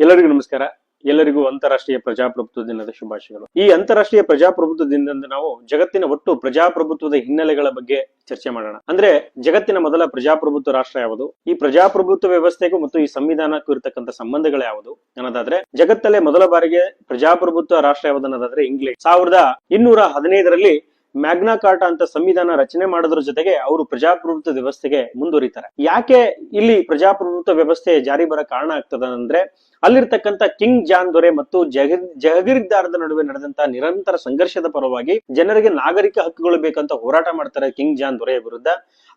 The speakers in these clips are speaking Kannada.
ಎಲ್ಲರಿಗೂ ನಮಸ್ಕಾರ. ಎಲ್ಲರಿಗೂ ಅಂತಾರಾಷ್ಟ್ರೀಯ ಪ್ರಜಾಪ್ರಭುತ್ವ ದಿನದ ಶುಭಾಶಯಗಳು. ಈ ಅಂತಾರಾಷ್ಟ್ರೀಯ ಪ್ರಜಾಪ್ರಭುತ್ವ ದಿನದಂದು ನಾವು ಜಗತ್ತಿನ ಒಟ್ಟು ಪ್ರಜಾಪ್ರಭುತ್ವದ ಹಿನ್ನೆಲೆಗಳ ಬಗ್ಗೆ ಚರ್ಚೆ ಮಾಡೋಣ. ಅಂದ್ರೆ ಜಗತ್ತಿನ ಮೊದಲ ಪ್ರಜಾಪ್ರಭುತ್ವ ರಾಷ್ಟ್ರ ಯಾವುದು? ಈ ಪ್ರಜಾಪ್ರಭುತ್ವ ವ್ಯವಸ್ಥೆಗೂ ಮತ್ತು ಈ ಸಂವಿಧಾನಕ್ಕೂ ಇರತಕ್ಕಂತ ಸಂಬಂಧಗಳು ಯಾವುದು? ಅನ್ನೋದಾದ್ರೆ, ಜಗತ್ತಲ್ಲೇ ಮೊದಲ ಬಾರಿಗೆ ಪ್ರಜಾಪ್ರಭುತ್ವ ರಾಷ್ಟ್ರ ಯಾವುದು ಅನ್ನೋದಾದ್ರೆ ಇಂಗ್ಲೆಂಡ್ ಸಾವಿರದ ಇನ್ನೂರ ಹದಿನೈದರಲ್ಲಿ ಮ್ಯಾಗ್ನಾ ಕಾರ್ಟಾ ಅಂತ ಸಂವಿಧಾನ ರಚನೆ ಮಾಡೋದ್ರ ಜೊತೆಗೆ ಅವರು ಪ್ರಜಾಪ್ರಭುತ್ವ ವ್ಯವಸ್ಥೆಗೆ ಮುಂದುವರಿತಾರೆ. ಯಾಕೆ ಇಲ್ಲಿ ಪ್ರಜಾಪ್ರಭುತ್ವ ವ್ಯವಸ್ಥೆ ಜಾರಿ ಬರೋ ಕಾರಣ ಆಗ್ತದ ಅಂದ್ರೆ ಅಲ್ಲಿರ್ತಕ್ಕಂಥ ಕಿಂಗ್ ಜಾನ್ ದೊರೆ ಮತ್ತು ಜಗ ಜಹಗೀರ್ದಾರದ ನಡುವೆ ನಡೆದಂತ ನಿರಂತರ ಸಂಘರ್ಷದ ಪರವಾಗಿ ಜನರಿಗೆ ನಾಗರಿಕ ಹಕ್ಕುಗಳು ಬೇಕಂತ ಹೋರಾಟ ಮಾಡ್ತಾರೆ ಕಿಂಗ್ ಜಾನ್ ದೊರೆಯ ವಿರುದ್ಧ.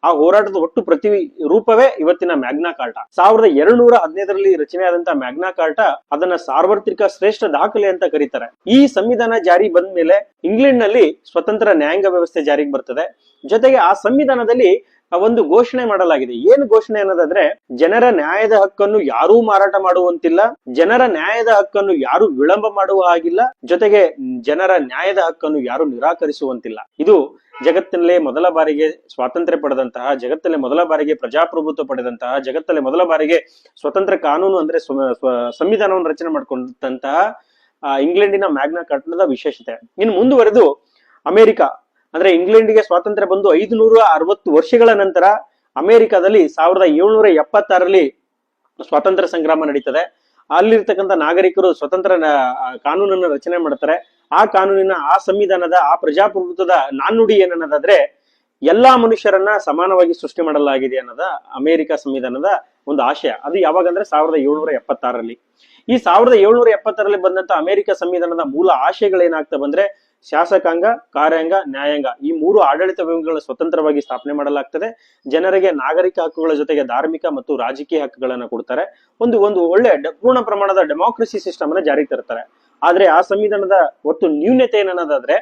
ಆ ಹೋರಾಟದ ಒಟ್ಟು ಪ್ರತಿ ರೂಪವೇ ಇವತ್ತಿನ ಮ್ಯಾಗ್ನಾ ಕಾರ್ಟಾ. ಸಾವಿರದ ಎರಡುನೂರ ಹದಿನೈದರಲ್ಲಿ ರಚನೆಯಾದಂತಹ ಮ್ಯಾಗ್ನಾ ಕಾರ್ಟಾ ಅದನ್ನ ಸಾರ್ವತ್ರಿಕ ಶ್ರೇಷ್ಠ ದಾಖಲೆ ಅಂತ ಕರೀತಾರೆ. ಈ ಸಂವಿಧಾನ ಜಾರಿ ಬಂದ ಮೇಲೆ ಇಂಗ್ಲೆಂಡ್ನಲ್ಲಿ ಸ್ವತಂತ್ರ ನ್ಯಾಯಾಂಗ ವ್ಯವಸ್ಥೆ ಜಾರಿಗೆ ಬರ್ತದೆ. ಜೊತೆಗೆ ಆ ಸಂವಿಧಾನದಲ್ಲಿ ಒಂದು ಘೋಷಣೆ ಮಾಡಲಾಗಿದೆ. ಏನು ಘೋಷಣೆ ಅನ್ನೋದಾದ್ರೆ, ಜನರ ನ್ಯಾಯದ ಹಕ್ಕನ್ನು ಯಾರೂ ಮಾರಾಟ ಮಾಡುವಂತಿಲ್ಲ, ಜನರ ನ್ಯಾಯದ ಹಕ್ಕನ್ನು ಯಾರು ವಿಳಂಬ ಮಾಡುವ ಹಾಗಿಲ್ಲ, ಜೊತೆಗೆ ಜನರ ನ್ಯಾಯದ ಹಕ್ಕನ್ನು ಯಾರು ನಿರಾಕರಿಸುವಂತಿಲ್ಲ. ಇದು ಜಗತ್ತಿನಲ್ಲೇ ಮೊದಲ ಬಾರಿಗೆ ಸ್ವಾತಂತ್ರ್ಯ ಪಡೆದಂತಹ ಜಗತ್ತಲ್ಲೇ ಮೊದಲ ಬಾರಿಗೆ ಪ್ರಜಾಪ್ರಭುತ್ವ ಪಡೆದಂತಹ, ಜಗತ್ತಲ್ಲೇ ಮೊದಲ ಬಾರಿಗೆ ಸ್ವತಂತ್ರ ಕಾನೂನು ಅಂದ್ರೆ ಸ್ವ- ಸ್ವ- ಸಂವಿಧಾನವನ್ನು ರಚನೆ ಮಾಡಿಕೊಂಡಂತಹ ಇಂಗ್ಲೆಂಡಿನ ಮ್ಯಾಗ್ನಾ ಕಾರ್ಟನದ ವಿಶೇಷತೆ. ಇನ್ನು ಮುಂದುವರೆದು ಅಮೆರಿಕ. ಅಂದ್ರೆ ಇಂಗ್ಲೆಂಡ್ಗೆ ಸ್ವಾತಂತ್ರ್ಯ ಬಂದು ಐದುನೂರ ಅರವತ್ತು ವರ್ಷಗಳ ನಂತರ ಅಮೆರಿಕದಲ್ಲಿ ಸಾವಿರದ ಏಳ್ನೂರ ಎಪ್ಪತ್ತಾರಲ್ಲಿ ಸ್ವಾತಂತ್ರ್ಯ ಸಂಗ್ರಾಮ ನಡೀತದೆ. ಅಲ್ಲಿರ್ತಕ್ಕಂಥ ನಾಗರಿಕರು ಸ್ವತಂತ್ರ ಕಾನೂನನ್ನ ರಚನೆ ಮಾಡ್ತಾರೆ. ಆ ಕಾನೂನಿನ, ಆ ಸಂವಿಧಾನದ, ಆ ಪ್ರಜಾಪ್ರಭುತ್ವದ ನಾಣ್ಣುಡಿ ಏನನ್ನೋದಾದ್ರೆ, ಎಲ್ಲಾ ಮನುಷ್ಯರನ್ನ ಸಮಾನವಾಗಿ ಸೃಷ್ಟಿ ಮಾಡಲಾಗಿದೆ ಅನ್ನೋದ ಅಮೆರಿಕ ಸಂವಿಧಾನದ ಒಂದು ಆಶಯ. ಅದು ಯಾವಾಗ ಅಂದ್ರೆ ಸಾವಿರದ ಏಳ್ನೂರ ಎಪ್ಪತ್ತಾರರಲ್ಲಿ. ಈ ಸಾವಿರದ ಏಳ್ನೂರ ಎಪ್ಪತ್ತಾರಲ್ಲಿ ಬಂದಂತ ಅಮೆರಿಕ ಸಂವಿಧಾನದ ಮೂಲ ಆಶಯಗಳೇನಾಗ್ತಾ ಬಂದ್ರೆ, ಶಾಸಕಾಂಗ, ಕಾರ್ಯಾಂಗ, ನ್ಯಾಯಾಂಗ, ಈ ಮೂರು ಆಡಳಿತ ವಿಭಾಗಗಳ ಸ್ವತಂತ್ರವಾಗಿ ಸ್ಥಾಪನೆ ಮಾಡಲಾಗ್ತದೆ. ಜನರಿಗೆ ನಾಗರಿಕ ಹಕ್ಕುಗಳ ಜೊತೆಗೆ ಧಾರ್ಮಿಕ ಮತ್ತು ರಾಜಕೀಯ ಹಕ್ಕುಗಳನ್ನ ಕೊಡ್ತಾರೆ. ಒಂದು ಒಂದು ಒಳ್ಳೆ ಪೂರ್ಣ ಪ್ರಮಾಣದ ಡೆಮಾಕ್ರಸಿ ಸಿಸ್ಟಮ್ ಅನ್ನ ಜಾರಿಗೆ ತರ್ತಾರೆ. ಆದ್ರೆ ಆ ಸಂವಿಧಾನದ ಒಟ್ಟು ನ್ಯೂನತೆ ಏನನ್ನೋದಾದ್ರೆ,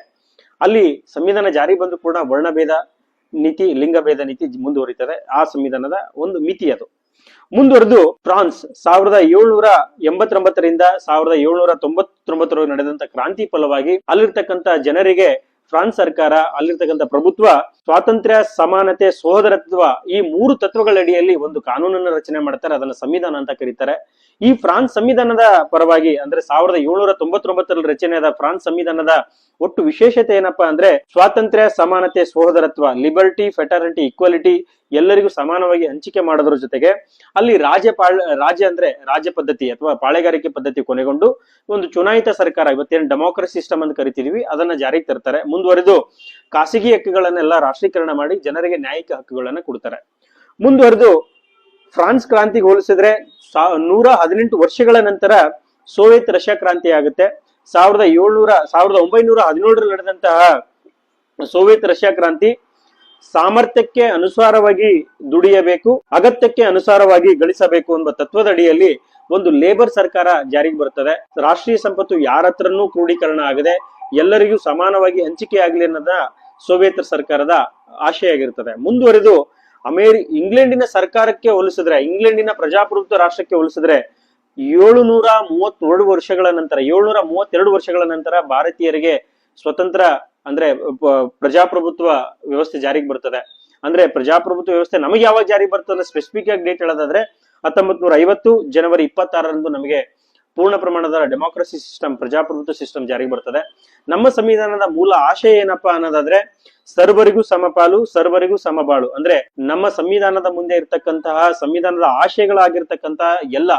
ಅಲ್ಲಿ ಸಂವಿಧಾನ ಜಾರಿ ಬಂದು ಕೂಡ ವರ್ಣಭೇದ ನೀತಿ, ಲಿಂಗಭೇದ ನೀತಿ ಮುಂದುವರಿತದೆ. ಆ ಸಂವಿಧಾನದ ಒಂದು ಮಿತಿ ಅದು. ಮುಂದುವರೆದು ಫ್ರಾನ್ಸ್. ಸಾವಿರದ ಏಳ್ನೂರ ಎಂಬತ್ತೊಂಬತ್ತರಿಂದ ಸಾವಿರದ ಏಳ್ನೂರ ತೊಂಬತ್ತೊಂಬತ್ತರವರೆಗೆ ನಡೆದಂತ ಕ್ರಾಂತಿ ಫಲವಾಗಿ ಅಲ್ಲಿರ್ತಕ್ಕಂಥ ಜನರಿಗೆ ಫ್ರಾನ್ಸ್ ಸರ್ಕಾರ ಅಲ್ಲಿರ್ತಕ್ಕಂಥ ಪ್ರಭುತ್ವ, ಸ್ವಾತಂತ್ರ್ಯ, ಸಮಾನತೆ ಸೋದರತ್ವ ಈ ಮೂರು ತತ್ವಗಳ ಅಡಿಯಲ್ಲಿ ಒಂದು ಕಾನೂನನ್ನ ರಚನೆ ಮಾಡ್ತಾರೆ, ಅದನ್ನ ಸಂವಿಧಾನ ಅಂತ ಕರೀತಾರೆ. ಈ ಫ್ರಾನ್ಸ್ ಸಂವಿಧಾನದ ಪರವಾಗಿ ಅಂದ್ರೆ ಸಾವಿರದ ಏಳ್ನೂರ ತೊಂಬತ್ತೊಂಬತ್ತರಲ್ಲಿ ರಚನೆಯಾದ ಫ್ರಾನ್ಸ್ ಸಂವಿಧಾನದ ಒಟ್ಟು ವಿಶೇಷತೆ ಏನಪ್ಪಾ ಅಂದ್ರೆ ಸ್ವಾತಂತ್ರ್ಯ, ಸಮಾನತೆ, ಸಹೋದರತ್ವ, ಲಿಬರ್ಟಿ ಫೆಟರ್ನಿಟಿ ಈಕ್ವಾಲಿಟಿ ಎಲ್ಲರಿಗೂ ಸಮಾನವಾಗಿ ಹಂಚಿಕೆ ಮಾಡೋದ್ರ ಜೊತೆಗೆ ಅಲ್ಲಿ ರಾಜ್ಯಪಾಳ, ರಾಜ್ಯ ಅಂದ್ರೆ ರಾಜ್ಯ ಪದ್ಧತಿ ಅಥವಾ ಪಾಳೆಗಾರಿಕೆ ಪದ್ಧತಿ ಕೊನೆಗೊಂಡು ಒಂದು ಚುನಾಯಿತ ಸರ್ಕಾರ, ಇವತ್ತೇನು ಡೆಮೋಕ್ರಸಿ ಸಿಸ್ಟಮ್ ಅಂತ ಕರಿತಿದೀವಿ, ಅದನ್ನ ಜಾರಿಗೆ ತರ್ತಾರೆ. ಮುಂದುವರೆದು ಖಾಸಗಿ ಹಕ್ಕುಗಳನ್ನೆಲ್ಲ ರಾಷ್ಟ್ರೀಕರಣ ಮಾಡಿ ಜನರಿಗೆ ನ್ಯಾಯಿಕ ಹಕ್ಕುಗಳನ್ನ ಕೊಡ್ತಾರೆ. ಮುಂದುವರೆದು ಫ್ರಾನ್ಸ್ ಕ್ರಾಂತಿಗೆ ಹೋಲಿಸಿದ್ರೆ ನೂರ ಹದಿನೆಂಟು ವರ್ಷಗಳ ನಂತರ ಸೋವಿಯತ್ ರಷ್ಯಾ ಕ್ರಾಂತಿ ಆಗುತ್ತೆ. ಸಾವಿರದ ಏಳ್ನೂರ, ಸಾವಿರದ ಒಂಬೈನೂರ ಹದಿನೇಳರಲ್ಲಿ ನಡೆದಂತಹ ಸೋವಿಯತ್ ರಷ್ಯಾ ಕ್ರಾಂತಿ ಸಾಮರ್ಥ್ಯಕ್ಕೆ ಅನುಸಾರವಾಗಿ ದುಡಿಯಬೇಕು, ಅಗತ್ಯಕ್ಕೆ ಅನುಸಾರವಾಗಿ ಗಳಿಸಬೇಕು ಎಂಬ ತತ್ವದ ಅಡಿಯಲ್ಲಿ ಒಂದು ಲೇಬರ್ ಸರ್ಕಾರ ಜಾರಿಗೆ ಬರುತ್ತದೆ. ರಾಷ್ಟ್ರೀಯ ಸಂಪತ್ತು ಯಾರ ಹತ್ರನೂ ಕ್ರೋಢೀಕರಣ ಆಗದೆ ಎಲ್ಲರಿಗೂ ಸಮಾನವಾಗಿ ಹಂಚಿಕೆ ಆಗಲಿ ಅನ್ನೋದ ಸೋವಿಯತ್ ಸರ್ಕಾರದ ಆಶಯ ಮುಂದುವರೆದು ಅಮೇರಿ, ಇಂಗ್ಲೆಂಡಿನ ಸರ್ಕಾರಕ್ಕೆ ಹೋಲಿಸಿದ್ರೆ, ಇಂಗ್ಲೆಂಡಿನ ಪ್ರಜಾಪ್ರಭುತ್ವ ರಾಷ್ಟ್ರಕ್ಕೆ ಹೋಲಿಸಿದ್ರೆ ಏಳುನೂರ ಮೂವತ್ತೆರಡು ವರ್ಷಗಳ ನಂತರ, ಏಳ್ನೂರ ಮೂವತ್ತೆರಡು ವರ್ಷಗಳ ನಂತರ ಭಾರತೀಯರಿಗೆ ಸ್ವತಂತ್ರ ಅಂದ್ರೆ ಪ್ರಜಾಪ್ರಭುತ್ವ ವ್ಯವಸ್ಥೆ ಜಾರಿಗೆ ಬರ್ತದೆ. ಅಂದ್ರೆ, ಪ್ರಜಾಪ್ರಭುತ್ವ ವ್ಯವಸ್ಥೆ ನಮಗೆ ಯಾವಾಗ ಜಾರಿಗೆ ಬರ್ತದೆ ಸ್ಪೆಸಿಫಿಕ್ ಆಗಿ ಡೇಟ್ ಹೇಳೋದಾದ್ರೆ ಹತ್ತೊಂಬತ್ ನೂರ ಐವತ್ತು ಜನವರಿ ಇಪ್ಪತ್ತಾರರಂದು ನಮಗೆ ಪೂರ್ಣ ಪ್ರಮಾಣದ ಡೆಮಾಕ್ರಸಿ ಸಿಸ್ಟಮ್ ಪ್ರಜಾಪ್ರಭುತ್ವ ಸಿಸ್ಟಮ್ ಜಾರಿಗೆ ಬರ್ತದೆ. ನಮ್ಮ ಸಂವಿಧಾನದ ಮೂಲ ಆಶಯ ಏನಪ್ಪಾ ಅನ್ನೋದಾದ್ರೆ, ಸರ್ವರಿಗೂ ಸಮಪಾಲು, ಸರ್ವರಿಗೂ ಸಮಬಾಳು. ಅಂದ್ರೆ, ನಮ್ಮ ಸಂವಿಧಾನದ ಮುಂದೆ ಇರ್ತಕ್ಕಂತಹ, ಸಂವಿಧಾನದ ಆಶಯಗಳಾಗಿರ್ತಕ್ಕಂತಹ ಎಲ್ಲ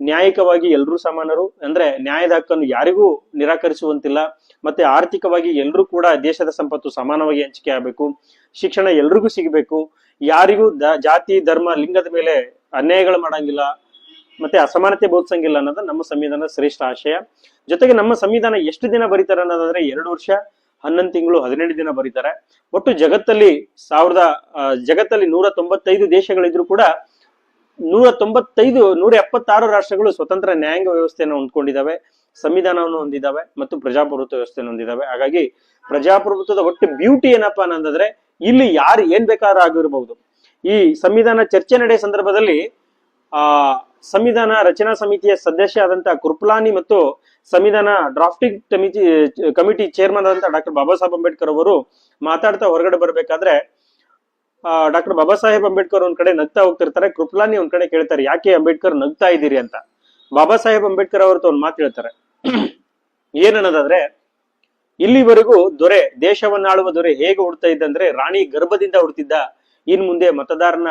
ನ್ಯಾಯಿಕವಾಗಿ ಎಲ್ಲರೂ ಸಮಾನರು. ಅಂದ್ರೆ ನ್ಯಾಯದ ಹಕ್ಕನ್ನು ಯಾರಿಗೂ ನಿರಾಕರಿಸುವಂತಿಲ್ಲ. ಮತ್ತೆ ಆರ್ಥಿಕವಾಗಿ ಎಲ್ಲರೂ ಕೂಡ ದೇಶದ ಸಂಪತ್ತು ಸಮಾನವಾಗಿ ಹಂಚಿಕೆ ಆಗಬೇಕು. ಶಿಕ್ಷಣ ಎಲ್ರಿಗೂ ಸಿಗಬೇಕು. ಯಾರಿಗೂ ಜಾತಿ, ಧರ್ಮ, ಲಿಂಗದ ಮೇಲೆ ಅನ್ಯಾಯಗಳು ಮಾಡಂಗಿಲ್ಲ. ಮತ್ತೆ ಅಸಮಾನತೆ ಬೋಧಿಸಂಗಿಲ್ಲ ಅನ್ನೋದು ನಮ್ಮ ಸಂವಿಧಾನದ ಶ್ರೇಷ್ಠ ಆಶಯ. ಜೊತೆಗೆ ನಮ್ಮ ಸಂವಿಧಾನ ಎಷ್ಟು ದಿನ ಬರೀತಾರೆ ಅನ್ನೋದಾದ್ರೆ ಎರಡು ವರ್ಷ, ಹನ್ನೊಂದು ತಿಂಗಳು ಹದಿನೆಂಟು ದಿನ ಬರೀತಾರೆ. ಒಟ್ಟು ಜಗತ್ತಲ್ಲಿ ಸಾವಿರದ ಜಗತ್ತಲ್ಲಿ ನೂರ ತೊಂಬತ್ತೈದು ದೇಶಗಳಿದ್ರು ಕೂಡ ನೂರ ತೊಂಬತ್ತೈದು ನೂರ ಎಪ್ಪತ್ತಾರು ರಾಷ್ಟ್ರಗಳು ಸ್ವತಂತ್ರ ನ್ಯಾಯಾಂಗ ವ್ಯವಸ್ಥೆಯನ್ನು ಹೊಂದ್ಕೊಂಡಿದ್ದಾವೆ, ಸಂವಿಧಾನವನ್ನು ಹೊಂದಿದ್ದಾವೆ ಮತ್ತು ಪ್ರಜಾಪ್ರಭುತ್ವ ವ್ಯವಸ್ಥೆಯನ್ನು ಹೊಂದಿದ್ದಾವೆ. ಹಾಗಾಗಿ ಪ್ರಜಾಪ್ರಭುತ್ವದ ಒಟ್ಟು ಬ್ಯೂಟಿ ಏನಪ್ಪಾ ಅನ್ನೋದಾದ್ರೆ ಇಲ್ಲಿ ಯಾರು ಏನ್ ಬೇಕಾದ್ರೂ ಆಗಿರಬಹುದು ಈ ಸಂವಿಧಾನ ಚರ್ಚೆ ನಡೆಯ ಸಂದರ್ಭದಲ್ಲಿ, ಆ, ಸಂವಿಧಾನ ರಚನಾ ಸಮಿತಿಯ ಸದಸ್ಯ ಆದಂತಹ ಕೃಪ್ಲಾನಿ ಮತ್ತು ಸಂವಿಧಾನ ಡ್ರಾಫ್ಟಿಂಗ್ ಕಮಿಟಿ ಕಮಿಟಿ ಚೇರ್ಮನ್ ಆದಂತಹ ಡಾಕ್ಟರ್ ಬಾಬಾ ಸಾಹೇಬ್ ಅಂಬೇಡ್ಕರ್ ಅವರು ಮಾತಾಡ್ತಾ ಹೊರಗಡೆ ಬರ್ಬೇಕಾದ್ರೆ ಡಾಕ್ಟರ್ ಬಾಬಾ ಸಾಹೇಬ್ ಅಂಬೇಡ್ಕರ್ ಒಂದ್ ಕಡೆ ನಗ್ತಾ ಹೋಗ್ತಿರ್ತಾರೆ. ಕೃಪ್ಲಾನಿ ಒಂದ್ ಕಡೆ ಕೇಳ್ತಾರೆ, ಯಾಕೆ ಅಂಬೇಡ್ಕರ್ ನಗ್ತಾ ಇದ್ದೀರಿ ಅಂತ? ಬಾಬಾ ಸಾಹೇಬ್ ಅಂಬೇಡ್ಕರ್ ಅವ್ರದ್ದು ಒಂದು ಮಾತು ಹೇಳ್ತಾರೆ. ಏನನ್ನೋದಾದ್ರೆ, ಇಲ್ಲಿವರೆಗೂ ದೊರೆ, ದೇಶವನ್ನಾಳುವ ದೊರೆ ಹೇಗೆ ಹುಡ್ತಾ ಇದ್ದಂದ್ರೆ ರಾಣಿ ಗರ್ಭದಿಂದ ಹುಡ್ತಿದ್ದ ಇನ್ ಮುಂದೆ ಮತದಾರನ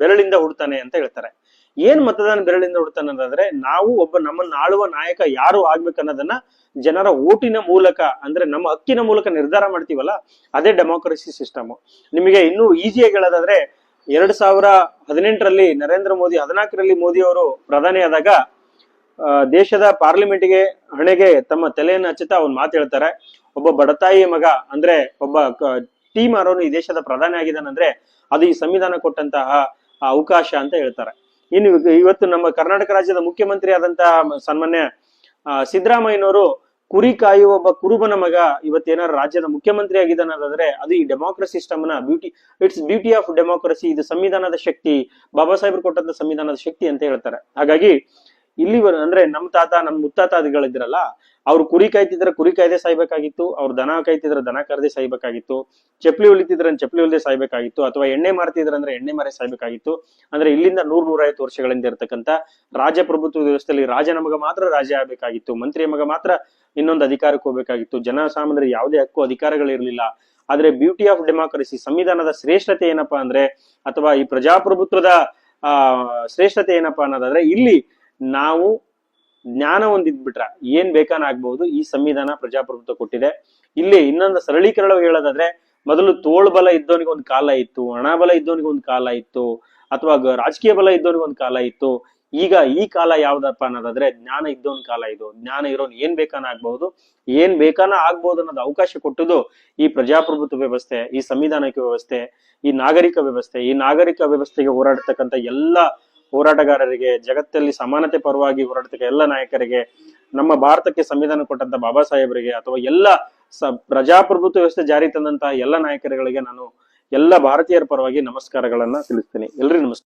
ಬೆರಳಿಂದ ಹುಡ್ತಾನೆ ಅಂತ ಹೇಳ್ತಾರೆ. ಏನ್ ಮತದಾನ ಬೆರಳಿಂದ ಅನ್ನೋದಾದ್ರೆ, ನಾವು ಒಬ್ಬ ನಮ್ಮನ್ನ ಆಳುವ ನಾಯಕ ಯಾರು ಆಗ್ಬೇಕನ್ನೋದನ್ನ ಜನರ ಓಟಿನ ಮೂಲಕ, ಅಂದ್ರೆ ನಮ್ಮ ಹಕ್ಕಿನ ಮೂಲಕ ನಿರ್ಧಾರ ಮಾಡ್ತೀವಲ್ಲ, ಅದೇ ಡೆಮೋಕ್ರಸಿ ಸಿಸ್ಟಮ್ ನಿಮಗೆ ಇನ್ನೂ ಈಸಿಯಾಗಿ ಹೇಳೋದಾದ್ರೆ, ಎರಡ್ ಸಾವಿರ ಹದಿನೆಂಟರಲ್ಲಿ ನರೇಂದ್ರ ಮೋದಿ, ಹದಿನಾಲ್ಕರಲ್ಲಿ ಮೋದಿ ಅವರು ಪ್ರಧಾನಿ ಆದಾಗ ದೇಶದ ಪಾರ್ಲಿಮೆಂಟ್ಗೆ ಹಣೆಗೆ ತಮ್ಮ ತಲೆಯನ್ನು ಹಚ್ಚುತ್ತಾ ಅವ್ನು ಮಾತು ಹೇಳ್ತಾರೆ. ಒಬ್ಬ ಬಡತಾಯಿಯ ಮಗ, ಅಂದ್ರೆ ಒಬ್ಬ ಟೀಮ್ ಮಾರೋನು ಈ ದೇಶದ ಪ್ರಧಾನಿ ಆಗಿದ್ದಾನಂದ್ರೆ, ಅದು ಈ ಸಂವಿಧಾನ ಕೊಟ್ಟಂತಹ ಅವಕಾಶ ಅಂತ ಹೇಳ್ತಾರೆ. ಇನ್ನು ಇವ- ಇವತ್ತು ನಮ್ಮ ಕರ್ನಾಟಕ ರಾಜ್ಯದ ಮುಖ್ಯಮಂತ್ರಿ ಆದಂತಹ ಸನ್ಮಾನ್ಯ ಸಿದ್ದರಾಮಯ್ಯನವರು ಕುರಿ ಕಾಯುವ ಒಬ್ಬ ಕುರುಬನ ಮಗ ಇವತ್ತೇನಾದ್ರು ರಾಜ್ಯದ ಮುಖ್ಯಮಂತ್ರಿ ಆಗಿದ್ದಾನಂದ್ರೆ ಅದು ಈ ಡೆಮಾಕ್ರಸಿ ಸಿಸ್ಟಮ್ನ beauty, it's beauty of democracy, ಇದು ಸಂವಿಧಾನದ ಶಕ್ತಿ, ಬಾಬಾ ಸಾಹೇಬ್ರು ಕೊಟ್ಟಂತ ಸಂವಿಧಾನದ ಶಕ್ತಿ ಅಂತ ಹೇಳ್ತಾರೆ. ಹಾಗಾಗಿ ಇಲ್ಲಿ ಅಂದ್ರೆ ನಮ್ ತಾತ ನಮ್ ಮುತ್ತಾತಾದಿಗಳಿದ್ರಲ್ಲ ಅವ್ರು ಕುರಿ ಕಾಯ್ತಿದ್ರೆ ಕುರಿ ಕಾಯ್ದೆ ಸಾಯ್ಬೇಕಾಗಿತ್ತು, ಅವ್ರು ದನ ಕಾಯ್ತಿದ್ರೆ ದನ ಕರೆದೆ ಸಾಯ್ಬೇಕಾಗಿತ್ತು, ಚಪ್ಪಲಿ ಹೊಲಿತಿದ್ರೆ ಚಪ್ಪಲಿ ಹೊಲಿದೆ ಸಾಯ್ಬೇಕಾಗಿತ್ತು, ಅಥವಾ ಎಣ್ಣೆ ಮಾರ್ತಿದ್ರೆ ಅಂದ್ರೆ ಎಣ್ಣೆ ಮಾರೇ ಸಾಯ್ಬೇಕಾಗಿತ್ತು. ಅಂದ್ರೆ ಇಲ್ಲಿಂದ ನೂರ್ ನೂರೈವತ್ತು ವರ್ಷಗಳಿಂದ ಇರತಕ್ಕಂತ ರಾಜಪ್ರಭುತ್ವ ವ್ಯವಸ್ಥೆಯಲ್ಲಿ ರಾಜನ ನಮಗ ಮಾತ್ರ ರಾಜ ಆಗ್ಬೇಕಾಗಿತ್ತು, ಮಂತ್ರಿಯ ಮಗ ಮಾತ್ರ ಇನ್ನೊಂದು ಅಧಿಕಾರಕ್ಕೆ ಹೋಗ್ಬೇಕಾಗಿತ್ತು. ಜನಸಾಮಾನ್ಯರಿಗೆ ಯಾವುದೇ ಹಕ್ಕು ಅಧಿಕಾರಗಳಿರ್ಲಿಲ್ಲ ಆದ್ರೆ ಬ್ಯೂಟಿ ಆಫ್ ಡೆಮಾಕ್ರಸಿ ಸಂವಿಧಾನದ ಶ್ರೇಷ್ಠತೆ ಏನಪ್ಪಾ ಅಂದ್ರೆ, ಅಥವಾ ಈ ಪ್ರಜಾಪ್ರಭುತ್ವದ, ಆ, ಶ್ರೇಷ್ಠತೆ ಏನಪ್ಪಾ ಅನ್ನೋದಾದ್ರೆ ಇಲ್ಲಿ ನಾವು ಜ್ಞಾನ ಒಂದಿದ್ಬಿಟ್ರೆ ಏನ್ ಬೇಕಾನ ಆಗ್ಬಹುದು ಈ ಸಂವಿಧಾನ ಪ್ರಜಾಪ್ರಭುತ್ವ ಕೊಟ್ಟಿದೆ. ಇಲ್ಲಿ ಇನ್ನೊಂದು ಸರಳೀಕರಣ ಹೇಳೋದಾದ್ರೆ, ಮೊದಲು ತೋಳ್ಬಲ ಇದ್ದವನಿಗೆ ಒಂದು ಕಾಲ ಇತ್ತು ಹಣಬಲ ಇದ್ದವನಿಗೆ ಒಂದು ಕಾಲ ಇತ್ತು, ಅಥವಾ ರಾಜಕೀಯ ಬಲ ಇದ್ದವನಿಗೆ ಒಂದು ಕಾಲ ಇತ್ತು. ಈಗ ಈ ಕಾಲ ಯಾವ್ದಪ್ಪ ಅನ್ನೋದಾದ್ರೆ, ಜ್ಞಾನ ಇದ್ದವನ್ ಕಾಲ ಇದು. ಜ್ಞಾನ ಇರೋನ್ ಏನ್ ಬೇಕಾನ ಆಗ್ಬಹುದು, ಏನ್ ಬೇಕಾನ ಆಗ್ಬಹುದು ಅನ್ನೋದು ಅವಕಾಶ ಕೊಟ್ಟದು ಈ ಪ್ರಜಾಪ್ರಭುತ್ವ ವ್ಯವಸ್ಥೆ, ಈ ಸಂವಿಧಾನಕ್ಕೆ ವ್ಯವಸ್ಥೆ, ಈ ನಾಗರಿಕ ವ್ಯವಸ್ಥೆ, ಈ ನಾಗರಿಕ ವ್ಯವಸ್ಥೆಗೆ ಹೋರಾಡತಕ್ಕಂತ ಎಲ್ಲ ಹೋರಾಟಗಾರರಿಗೆ, ಜಗತ್ತಲ್ಲಿ ಸಮಾನತೆ ಪರವಾಗಿ ಹೋರಾಡತಕ್ಕ ಎಲ್ಲ ನಾಯಕರಿಗೆ, ನಮ್ಮ ಭಾರತಕ್ಕೆ ಸಂವಿಧಾನ ಕೊಟ್ಟಂತ ಬಾಬಾ ಸಾಹೇಬರಿಗೆ ಅಥವಾ ಎಲ್ಲ ಸ, ಪ್ರಜಾಪ್ರಭುತ್ವ ವ್ಯವಸ್ಥೆ ಜಾರಿ ತಂದಂತಹ ಎಲ್ಲ ನಾಯಕರುಗಳಿಗೆ ನಾನು ಎಲ್ಲ ಭಾರತೀಯರ ಪರವಾಗಿ ನಮಸ್ಕಾರಗಳನ್ನ ತಿಳಿಸ್ತೇನೆ. ಎಲ್ರಿಗೂ ನಮಸ್ಕಾರ.